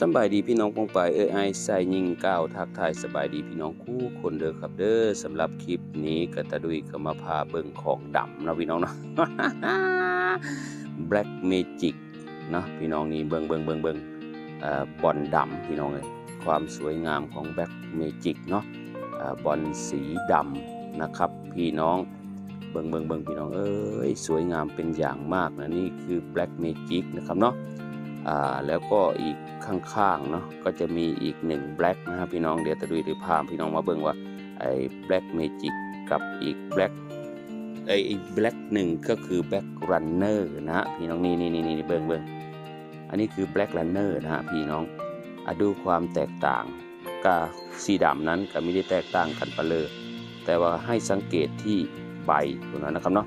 สบายดีพี่น้องปองไปายเอ้ยไอายใส่ยิงก้าวทักทายสบายดีพี่น้องคู่คนเด้อครับเด้อสำหรับคลิปนี้กตะดุยก็มาพาเบิ่งของดำนะพี่น้องเนาะ Black Magic เนาะพี่น้องนี่เบิ่งเบิ่งเบิ่งเบิ่งเอ่อบอลดำพี่น้องเอ้ยความสวยงามของ Black Magic เนาะบอลสีดำนะครับ พี่น้องเบิ่งเบิ่งเบิ่งพี่น้องเอ้ยสวยงามเป็นอย่างมากนะนี่คือ Black Magic นะครับเนาะ แล้วก็อีกข้างๆเนาะก็จะมีอีกหนึ่งแบล็กนะครับพี่น้องเดี๋ยวจะดูหรือพาพี่น้องมาเบิ่งว่าไอ้แบล็กเมจิกกับอีกแบล็กไอ้แบล็กหนึ่งก็คือแบล็กรันเนอร์นะฮะพี่น้องนี่นี่นี่นี่เบิ่งเบิ่งอันนี้คือแบล็กรันเนอร์นะฮะพี่น้องอดูความแตกต่างกับสีดำนั้นก็ไม่ได้แตกต่างกันไปเลยแต่ว่าให้สังเกตที่ใบตรงนั้นนะครับเนาะ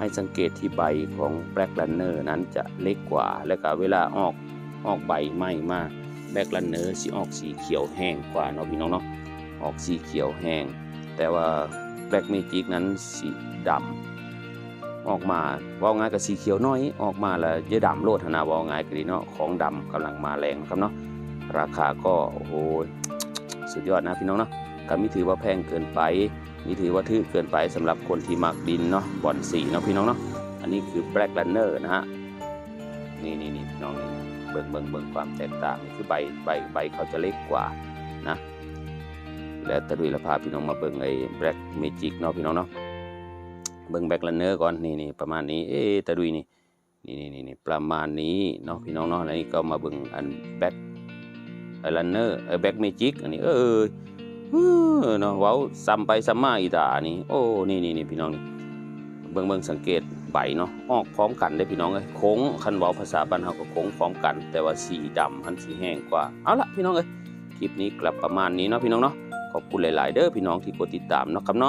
ให้สังเกตที่ใบของ Black Runner นั้นจะเล็กกว่า และก็เวลาออกออกใบไหม้มาก Black Runner สิออกสีเขียวแห้งกว่าเนาะพี่น้องเนาะออกสีเขียวแห้ง แต่ว่า Black Magic นั้นสีดำออกมาว่าง่ายกับสีเขียวน้อยออกมาแล้วเยอะดำโลดหนาว่าง่ายก็ดีเนาะของดำกำลังมาแรงครับเนาะราคาก็โอ้โหสุดยอดนะพี่น้องเนาะ ก็ไม่ถือว่าแพงเกินไปนี่ถือว่าทื่อเกินไปสำหรับคนที่มักดินเนาะบอลสีเนาะพี่น้องเนาะอันนี้คือ Black Runner นะฮะนี่นี่นี่พี่น้องนี่เบิ่งเบิ่งเบิ่งความแตกต่างนี่คือใบใบใบเขาจะเล็กกว่านะแล้วตะลุยละพาพี่น้องมาเบิ่งไอ้ Black Magic เนาะพี่น้องเนาะเบิ่ง Black Runner ก่อนนี่นี่ประมาณนี้เอ๊ะตะลุยนี่นี่นี่นี่ประมาณนี้เนาะพี่น้องเนาะแล้วนี่ก็มาเบิ่งอัน Black Runner เออ Black Magic อันนี้เออเออ เนาะเว้าซ้ำไปซ้ำมาอีตานี่โอ้นี่นี่นี่พี่น้องนี่เบิ่งเบิ่งสังเกตใบเนาะออกพร้อมกันได้พี่น้องเอ้ยโค้งคันเว้าภาษาบ้านเฮาก็โค้งพร้อมกัน แต่ว่าสีดำมันสีแห้งกว่าเอาละพี่น้องเอ้ยคลิปนี้กลับประมาณนี้เนาะพี่น้องเนาะขอบคุณหลาย ๆ เด้อพี่น้องที่กดติดตามเนาะครับเนาะ